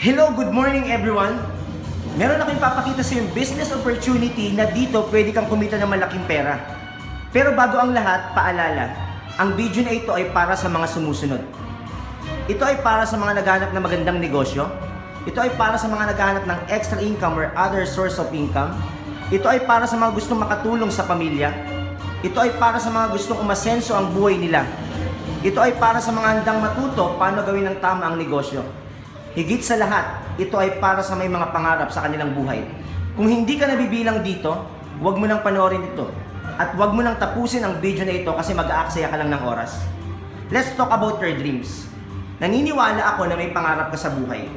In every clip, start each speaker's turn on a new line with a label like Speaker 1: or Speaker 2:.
Speaker 1: Hello, good morning everyone. Meron akong ipapakita sa yung business opportunity na dito pwede kang kumita ng malaking pera. Pero bago ang lahat, paalala, ang video na ito ay para sa mga sumusunod. Ito ay para sa mga naghahanap ng magandang negosyo. Ito ay para sa mga naghahanap ng extra income or other source of income. Ito ay para sa mga gustong makatulong sa pamilya. Ito ay para sa mga gustong umasenso ang buhay nila. Ito ay para sa mga handang matuto paano gawin ng tama ang negosyo. Higit sa lahat, ito ay para sa may mga pangarap sa kanilang buhay. Kung hindi ka nabibilang dito, huwag mo nang panoorin ito. At huwag mo nang tapusin ang video na ito kasi mag-aaksaya ka lang ng oras. Let's talk about your dreams. Naniniwala ako na may pangarap ka sa buhay.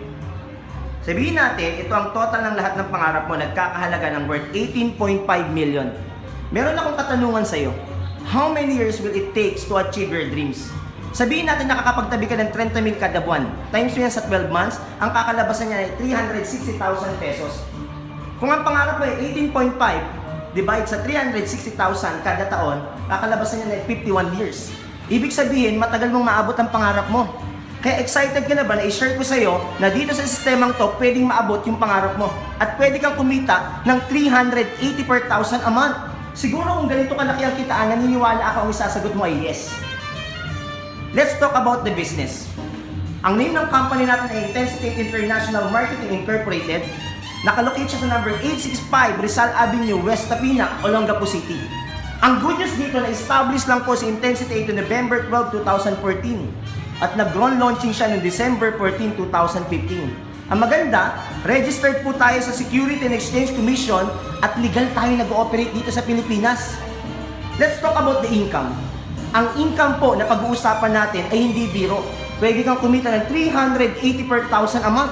Speaker 1: Sabihin natin, ito ang total ng lahat ng pangarap mo nagkakahalaga ng worth 18.5 million. Meron akong katanungan sa'yo. How many years will it takes to achieve your dreams? Sabihin natin nakakapagtabi ka ng 30 mil kada buwan. Times mo yan sa 12 months, ang kakalabasan niya ay 360,000 pesos. Kung ang pangarap mo ay 18.5, divide sa 360,000 kada taon, kakalabasan niya ay 51 years. Ibig sabihin, matagal mong maabot ang pangarap mo. Kaya excited ka na ba na i-share ko sa'yo na dito sa sistemang to, pwedeng maabot yung pangarap mo. At pwede kang kumita ng 380 per thousand a month. Siguro kung ganito kalaki ang kitaan, naniniwala ako ang isasagot mo ay yes. Let's talk about the business. Ang name ng company natin ay Intensity International Marketing Incorporated. Nakalocate siya sa number 865 Rizal Avenue, West Tapina, Olongapo City. Ang good news dito na established lang po si Intensity ito November 12, 2014 at nag-ground launching siya noong December 14, 2015. Ang maganda, registered po tayo sa Security and Exchange Commission at legal tayo nag-ooperate dito sa Pilipinas. Let's talk about the income. Ang income po na pag-uusapan natin ay hindi biro. Pwede kang kumita ng 380 per thousand a month.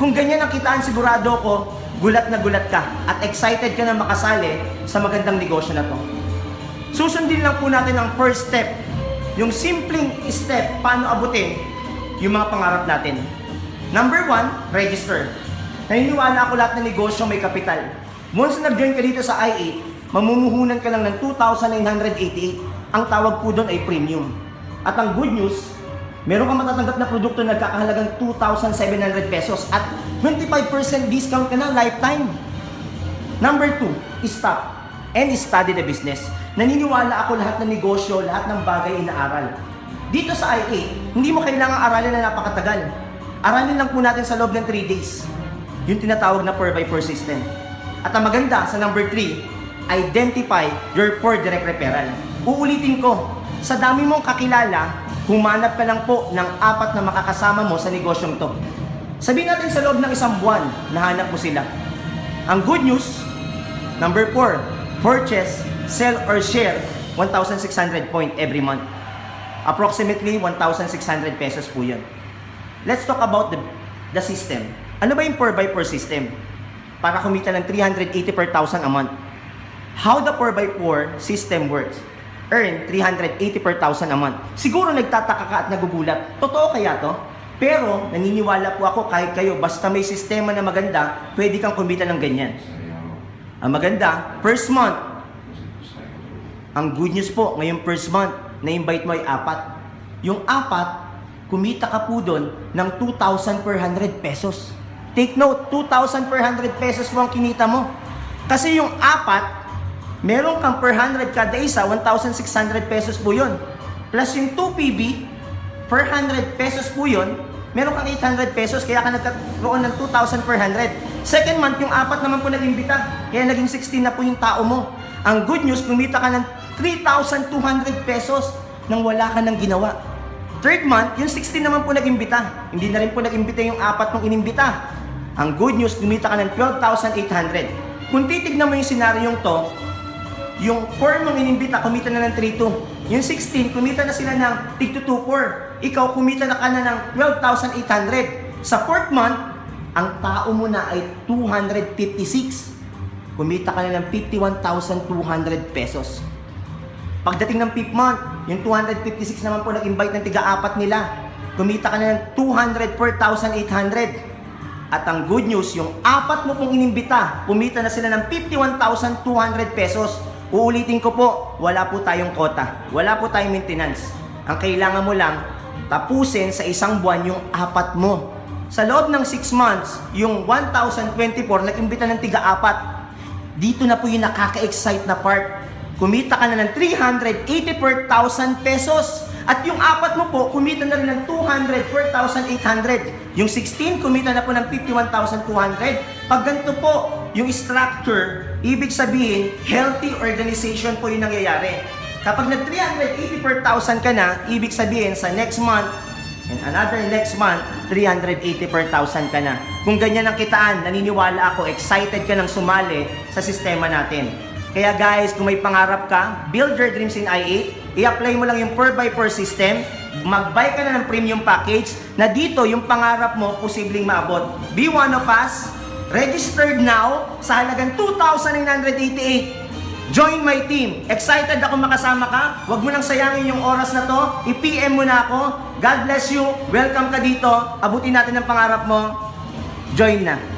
Speaker 1: Kung ganyan ang kitaan, sigurado ko, gulat na gulat ka at excited ka na makasali sa magandang negosyo na to. Susundin lang po natin ang first step. Yung simpleng step paano abutin yung mga pangarap natin. Number one, register. Naniniwala ako lahat ng negosyo may kapital. Once na nag-join ka dito sa i8, mamumuhunan ka lang ng 2,988. Ang tawag po doon ay premium. At ang good news, meron kang matatanggap na produkto na nagkakahalagang 2,700 pesos at 25% discount ka na lifetime. Number two, stop and study the business. Naniniwala ako lahat ng negosyo, lahat ng bagay inaaral. Dito sa IA, hindi mo kailangang aralin na napakatagal. Aralin lang po natin sa loob ng 3 days. Yung tinatawag na per by per system. At ang maganda sa number 3, identify your for direct referral. Uulitin ko, sa dami mong kakilala, humanap ka lang po ng apat na makakasama mo sa negosyong to. Sabihin natin sa loob ng isang buwan, nahanap mo sila. Ang good news, number 4, purchase, sell or share 1,600 point every month. Approximately 1,600 pesos po yun. Let's talk about the, the system. Ano ba yung per by per system? Para kumita ng 380 per thousand a month. How the 4 by 4 system works? Earn 380 per thousand a month. Siguro nagtataka ka at nagugulat. Totoo kaya to? Pero naniniwala po ako kahit kayo basta may sistema na maganda, pwede kang kumita ng ganyan. Ang maganda, first month. Ang good news po, ngayong first month, na-invite mo ay apat. Yung apat, kumita ka po doon ng 2,000 per 100 pesos. Take note, 2,000 per 100 pesos mo ang kinita mo. Kasi yung apat, meron kang per 100 kada isa, 1,600 pesos po yun. Plus yung 2 PB, per 100 pesos po yun, meron kang 800 pesos, kaya ka nagkaroon ng 2,000 per 100. Second month, yung apat naman po nag-imbita, kaya naging 16 na po yung tao mo. Ang good news, kumita ka ng 3,200 pesos nang wala ka nang ginawa. Third month, yung 16 naman po nag-imbita. Hindi na rin po nag-imbita yung apat nung inimbita. Ang good news, kumita ka ng 12,800. Kung titignan mo yung senaryong to, yung 4 mong inimbita, kumita na ng 3,2. Yung 16, kumita na sila ng tig 2,4. Ikaw, kumita na ka na ng 12,800. Sa 4th month, ang tao mo na ay 256. Kumita ka na ng 51,200 pesos. Pagdating ng 5th month, yung 256 naman po nag-invite ng tiga-apat nila. Kumita ka na ng 200 per 1,800. At ang good news, yung apat mo pong inimbita, kumita na sila ng 51,200 pesos. Uulitin ko po, wala po tayong kota. Wala po tayong maintenance. Ang kailangan mo lang, tapusin sa isang buwan yung apat mo. Sa loob ng 6 months, yung 1,024, nag-imbita ng tiga-apat. Dito na po yung nakaka-excite na part. Kumita ka na ng 384,000 pesos. At yung apat mo po, kumita na rin ng 204,800. Yung 16, kumita na po ng 51,200. Pag ganito po, yung structure, ibig sabihin, healthy organization po yung nangyayari. Kapag nag 384,000 ka na, ibig sabihin sa next month, and another next month, 384,000 ka na. Kung ganyan ang kitaan, naniniwala ako, excited ka nang sumali sa sistema natin. Kaya guys, kung may pangarap ka, build your dreams in i8, i-apply mo lang yung per by per system, mag-buy ka na ng premium package, na dito yung pangarap mo posibleng maabot. Be one of us, registered now sa halagang 2,988. Join my team. Excited ako makasama ka. Huwag mo nang sayangin yung oras na to. I-PM mo na ako. God bless you. Welcome ka dito. Abutin natin ang pangarap mo. Join na.